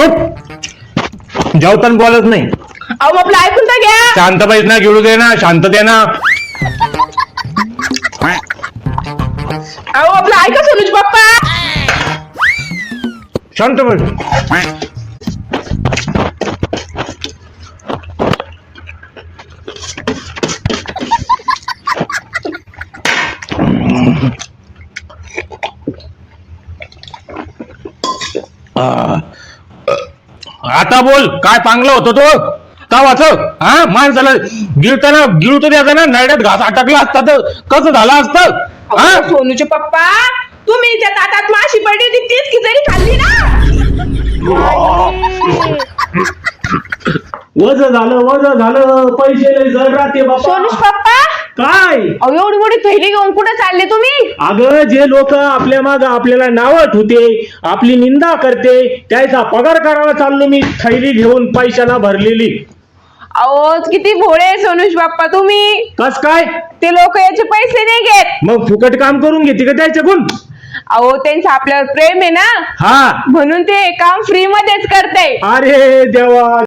चुप. जेवताना बोलत नाही. अहो आपलं ऐकून तर घ्या. शांत पाहिजे ना गिळू दे ना शांत दे ना. अहो आपलं ऐका सोनूज पप्पा शांत बस आता बोल काय चांगलं होतं तो? का वाच हा? माणसाला गिळताना गिळू तर द्यायचा ना? नरड्यात घास अटकला असता तर कसं झालं असतं? हा? सोनूचे पप्पा तुम्ही त्या ताटात माशी पडली होती तीच खिचडी खाल्ली ना? वज झालं वज झालं पैसे लय जड राहते सोनूज बाबा पप्पा काय? अहो एवढी मोठी थैली घेऊन कुठे चालले तुम्ही? अगं जे लोक आपल्या माग आपल्याला नावं ठुते आपली निंदा करते त्याचा पगार करायला चाललो मी थैली घेऊन पैशाला भरलेली. अहो किती भोळे सोनूज बाप्पा तुम्ही. कस काय? ते लोक याचे पैसे नाही घेत. मग फुकट काम करून घेते का त्याच्याकडून? अहो त्यांचं आपल्यावर प्रेम आहे ना? हा. म्हणून ते काम फ्री मध्येच करताय. अरे देवा.